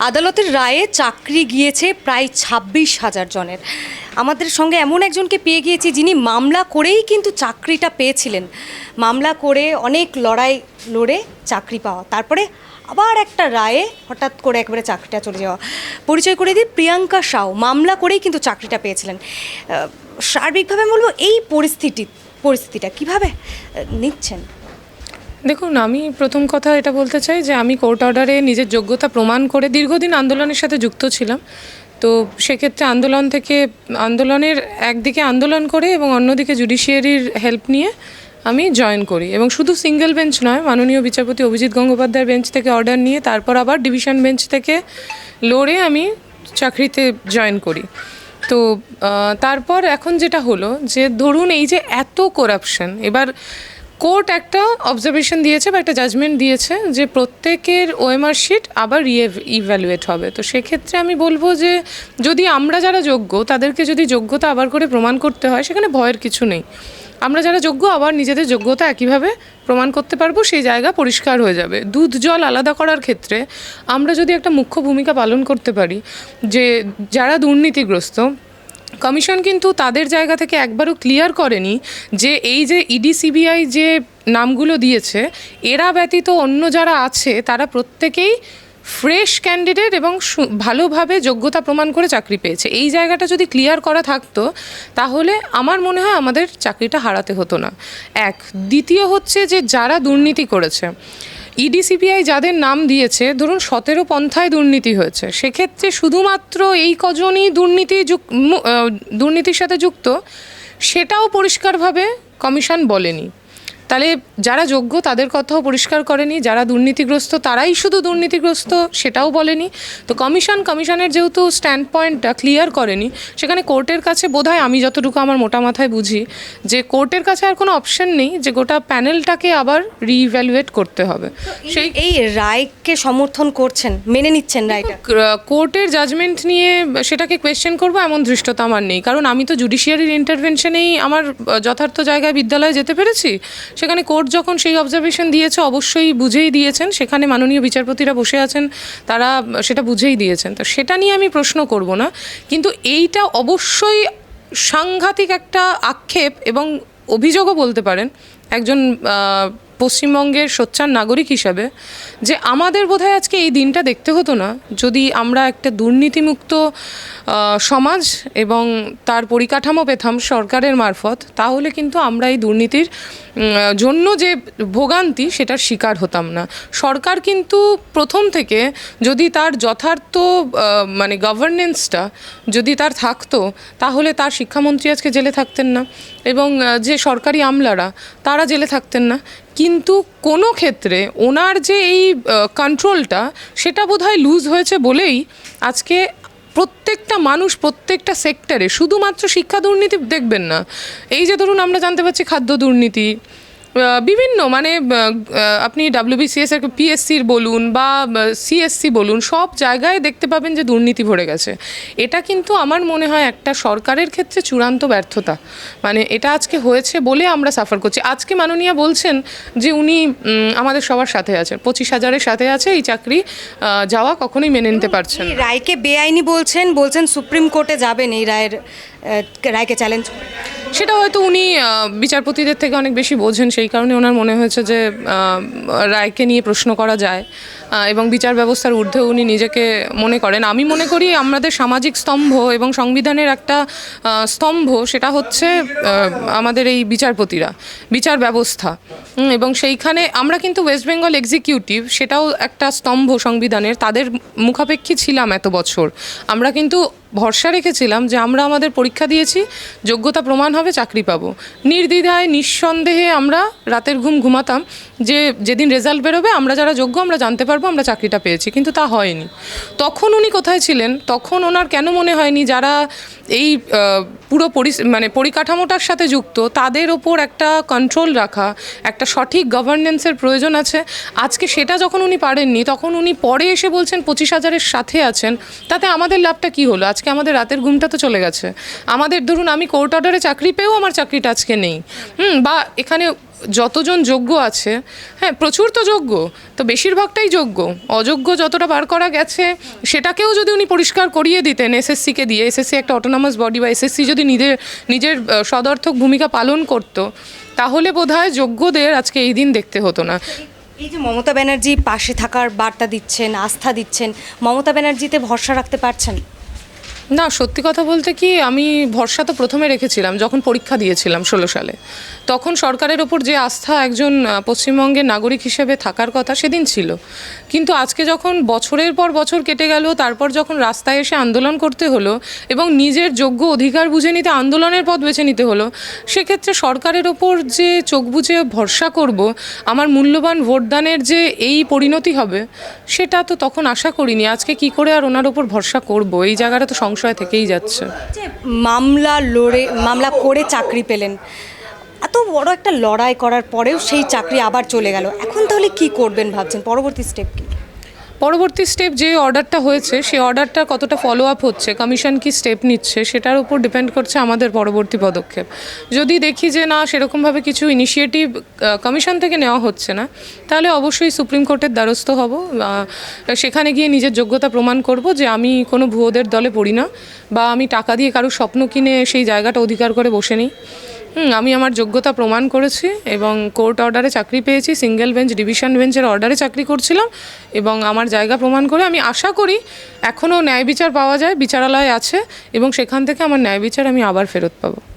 আদালতের রায়ে চাকরি গিয়েছে প্রায় ছাব্বিশ হাজার জনের। আমাদের সঙ্গে এমন একজনকে পেয়ে গিয়েছি যিনি মামলা করেই কিন্তু চাকরিটা পেয়েছিলেন। মামলা করে অনেক লড়াই লড়ে চাকরি পাওয়া। তারপরে আবার একটা রায়ে হঠাৎ করে একবারে চাকরিটা চলে যাওয়া। পরিচয় করে দিই, প্রিয়াঙ্কা সাউ মামলা করেই কিন্তু চাকরিটা পেয়েছিলেন। সার্বিকভাবে বলব এই পরিস্থিতি, পরিস্থিতিটা কীভাবে নিচ্ছেন? দেখুন, আমি প্রথম কথা এটা বলতে চাই যে আমি কোর্ট অর্ডারে নিজের যোগ্যতা প্রমাণ করে দীর্ঘদিন আন্দোলনের সাথে যুক্ত ছিলাম। তো সেক্ষেত্রে আন্দোলন থেকে, আন্দোলনের একদিকে আন্দোলন করে এবং অন্যদিকে জুডিশিয়ারির হেল্প নিয়ে আমি জয়েন করি। এবং শুধু সিঙ্গেল বেঞ্চ নয়, মাননীয় বিচারপতি অভিজিৎ গঙ্গোপাধ্যায়ের বেঞ্চ থেকে অর্ডার নিয়ে তারপর আবার ডিভিশন বেঞ্চ থেকে লড়ে আমি চাকরিতে জয়েন করি। তো তারপর এখন যেটা হলো যে ধরুন এই যে এত করাপশন এবার কোর্ট একটা অবজারভেশন দিয়েছে বা একটা জাজমেন্ট দিয়েছে যে প্রত্যেকের ওএমআর শিট আবার ইভ্যালুয়েট হবে। তো সেক্ষেত্রে আমি বলব যে যদি আমরা যারা যোগ্য, তাদেরকে যদি যোগ্যতা আবার করে প্রমাণ করতে হয়, সেখানে ভয়ের কিছু নেই। আমরা যারা যোগ্য, আবার নিজেদের যোগ্যতা একইভাবে প্রমাণ করতে পারব, সেই জায়গা পরিষ্কার হয়ে যাবে। দুধ, জল আলাদা করার ক্ষেত্রে আমরা যদি একটা মুখ্য ভূমিকা পালন করতে পারি, যে যারা দুর্নীতিগ্রস্ত কমিশন কিন্তু তাদের জায়গা থেকে একবারও ক্লিয়ার করেনি যে এই যে ইডি সিবিআই যে নামগুলো দিয়েছে, এরা ব্যতীত অন্য যারা আছে, তারা প্রত্যেকেই ফ্রেশ ক্যান্ডিডেট এবং ভালোভাবে যোগ্যতা প্রমাণ করে চাকরি পেয়েছে। এই জায়গাটা যদি ক্লিয়ার করা থাকতো, তাহলে আমার মনে হয় আমাদের চাকরিটা হারাতে হতো না। এক, দ্বিতীয় হচ্ছে যে যারা দুর্নীতি করেছে ইডিসিপিআই যাদের নাম দিয়েছে, ধরুন সতেরো পন্থায় দুর্নীতি হয়েছে, সেক্ষেত্রে শুধুমাত্র এই কজনই দুর্নীতি দুর্নীতির সাথে যুক্ত, সেটাও পরিষ্কারভাবে কমিশন বলেনি। তাহলে যারা যোগ্য তাদের কথাও পরিষ্কার করেনি যারা দুর্নীতিগ্রস্ত তারাই শুধু দুর্নীতিগ্রস্ত সেটাও বলেনি। তো কমিশন কমিশনের যেহেতু স্ট্যান্ড পয়েন্টটা ক্লিয়ার করেনি সেখানে কোর্টের কাছে বোধহয় আমি যতটুকু আমার মোটা মাথায় বুঝি যে কোর্টের কাছে আর কোনো অপশন নেই যে গোটা প্যানেলটাকে আবার রিইভ্যালুয়েট করতে হবে। সেই এই রায়কে সমর্থন করছেন মেনে নিচ্ছেন রায়টা? কোর্টের জাজমেন্ট নিয়ে সেটাকে কোয়েশ্চেন করব এমন ধৃষ্টতা আমার নেই। কারণ আমি তো জুডিশিয়ারির ইন্টারভেনশনেই আমার যথার্থ জায়গায় বিদ্যালয়ে যেতে পেরেছি। সেখানে কোর্ট যখন সেই অবজারভেশন দিয়েছে, অবশ্যই বুঝেই দিয়েছেন। সেখানে মাননীয় বিচারপতিরা বসে আছেন, তারা সেটা বুঝেই দিয়েছেন। তো সেটা নিয়ে আমি প্রশ্ন করব না, কিন্তু এইটা অবশ্যই সাংঘাতিক একটা আক্ষেপ এবং অভিযোগও বলতে পারেন। একজন পশ্চিমবঙ্গের সোচ্চার নাগরিক হিসাবে যে আমাদের বোধহয় আজকে এই দিনটা দেখতে হতো না। যদি আমরা একটা দুর্নীতিমুক্ত সমাজ এবং তার পরিকাঠামো পেতাম সরকারের মারফত, তাহলে কিন্তু আমরা এই দুর্নীতির জন্য যে ভোগান্তি সেটার শিকার হতাম না। সরকার কিন্তু প্রথম থেকে যদি তার যথার্থ মানে গভর্নেন্সটা যদি তার থাকতো, তাহলে তার শিক্ষামন্ত্রী আজকে জেলে থাকতেন না। এবং যে সরকারি আমলারা, তারা জেলে থাকতেন না। কিন্তু কোনো ক্ষেত্রে ওনার যে এই কন্ট্রোলটা সেটা বোধহয় লুজ হয়েছে বলেই আজকে প্রত্যেকটা মানুষ প্রত্যেকটা সেক্টরে শুধুমাত্র শিক্ষা দুর্নীতি দেখবেন না। এই যে ধরুন আমরা জানতে পারছি খাদ্য দুর্নীতি বিভিন্ন মানে আপনি ডাব্লিউবিসিএস এর পিএসসির বলুন বা সিএসসি বলুন, সব জায়গায় দেখতে পাবেন যে দুর্নীতি ভরে গেছে। এটা কিন্তু আমার মনে হয় একটা সরকারের ক্ষেত্রে চূড়ান্ত ব্যর্থতা। মানে এটা আজকে হয়েছে বলে আমরা সাফার করছি। আজকে মাননীয়া বলছেন যে উনি আমাদের সবার সাথে আছেন। পঁচিশ হাজারের সাথে আছে, এই চাকরি যাওয়া কখনোই মেনে নিতে পারছেন রায়কে বেআইনি বলছেন বলছেন সুপ্রিম কোর্টে যাবেন এই রায়ের রায়কে চ্যালেঞ্জ সেটা হয়তো উনি বিচারপতিদের থেকে অনেক বেশি বোঝেন। সেই কারণে ওনার মনে হয়েছে যে রায়কে নিয়ে প্রশ্ন করা যায় এবং বিচার ব্যবস্থার ঊর্ধ্বে উনি নিজেকে মনে করেন। আমি মনে করি আমাদের সামাজিক স্তম্ভ এবং সংবিধানের একটা স্তম্ভ সেটা হচ্ছে আমাদের এই বিচারপতিরা, বিচার ব্যবস্থা। এবং সেইখানে আমরা কিন্তু ওয়েস্ট বেঙ্গল এক্সিকিউটিভ সেটাও একটা স্তম্ভ সংবিধানের, তাদের মুখাপেক্ষী ছিলাম এত বছর। আমরা কিন্তু ভরসা রেখেছিলাম যে আমরা আমাদের পরীক্ষা দিয়েছি, যোগ্যতা প্রমাণ হবে, চাকরি পাবো। নির্দ্বিধায়, নিঃসন্দেহে আমরা রাতের ঘুম ঘুমাতাম যে যেদিন রেজাল্ট বেরোবে আমরা যারা যোগ্য আমরা জানতে পারব, আমরা চাকরিটা পেয়েছি, কিন্তু তা হয়নি। তখন উনি কোথায় ছিলেন? তখন ওনার কেন মনে হয়নি যারা এই পুরো পরি মানে পরিকাঠামোটার সাথে যুক্ত, তাদের ওপর একটা কন্ট্রোল রাখা, একটা সঠিক গভর্নেন্সের প্রয়োজন আছে। আজকে সেটা যখন উনি পারেননি, তখন উনি পরে এসে বলছেন, পঁচিশ হাজারের সাথে আছেন, তাতে আমাদের লাভটা কি হলো? আজকে আমাদের রাতের ঘুমটা তো চলে গেছে। আমাদের ধরুন আমি কোর্ট অর্ডারে চাকরি পেয়েও আমার চাকরিটা আজকে নেই। হুম, বা এখানে যতজন যোগ্য আছে হ্যাঁ প্রচুর তো যোগ্য, তো বেশিরভাগটাই যোগ্য। অযোগ্য যতটা বার করা গেছে, সেটাকেও যদি উনি পরিষ্কার করিয়ে দিতেন এসএসসিকে দিয়ে, এসএসসি একটা অটোনমাস বডি বা এসএসসি যদি নিজের নিজের সদর্থক ভূমিকা পালন করতো, তাহলে বোধহয় যোগ্যদের আজকে এই দিন দেখতে হতো না। এই যে মমতা ব্যানার্জি পাশে থাকার বার্তা দিচ্ছেন, আস্থা দিচ্ছেন, মমতা ব্যানার্জিতে ভরসা রাখতে পারছেন? না, সত্যি কথা বলতে কি, আমি ভরসা তো প্রথমে রেখেছিলাম, যখন পরীক্ষা দিয়েছিলাম ষোলো সালে। তখন সরকারের ওপর যে আস্থা একজন পশ্চিমবঙ্গের নাগরিক হিসেবে থাকার কথা সেদিন ছিল। কিন্তু আজকে যখন বছরের পর বছর কেটে গেল, তারপর যখন রাস্তায় এসে আন্দোলন করতে হলো এবং নিজের যোগ্য অধিকার বুঝে নিতে, আন্দোলনের পথ বেছে নিতে হলো, সেক্ষেত্রে সরকারের ওপর যে চোখ বুঝে ভরসা করব, আমার মূল্যবান ভোটদানের যে এই পরিণতি হবে, সেটা তো তখন আশা করিনি। আজকে কি করে আর ওনার ওপর ভরসা করব? এই জায়গাটা তো সংশয় থেকেই যাচ্ছে। মামলা লড়ে, মামলা করে চাকরি পেলেন। এত বড় একটা লড়াই করার পরেও সেই চাকরি আবার চলে গেল। এখন তাহলে কি করবেন ভাবছেন? পরবর্তী স্টেপ কি? পরবর্তী স্টেপ যে অর্ডারটা হয়েছে, সেই অর্ডারটা কতটা ফলো আপ হচ্ছে কমিশন কি স্টেপ নিচ্ছে, সেটার উপর ডিপেন্ড করছে আমাদের পরবর্তী পদক্ষেপ। যদি দেখি যে না, সেরকমভাবে কিছু ইনিশিয়েটিভ কমিশন থেকে নেওয়া হচ্ছে না, তাহলে অবশ্যই সুপ্রিম কোর্টের দ্বারস্থ হব। সেখানে গিয়ে নিজের যোগ্যতা প্রমাণ করব যে আমি কোনো ভুয়োদের দলে পড়ি না, বা আমি টাকা দিয়ে কারও স্বপ্ন কিনে সেই জায়গাটা অধিকার করে বসে নিই। আমি আমার যোগ্যতা প্রমাণ করেছি এবং কোর্ট অর্ডারে চাকরি পেয়েছি, সিঙ্গেল বেঞ্চ, ডিভিশন বেঞ্চের অর্ডারে চাকরি করছিলাম এবং আমার জায়গা প্রমাণ করে আমি আশা করি এখনও ন্যায় বিচার পাওয়া যায়, বিচারালয় আছে এবং সেখান থেকে আমার ন্যায় বিচার আমি আবার ফেরত পাবো।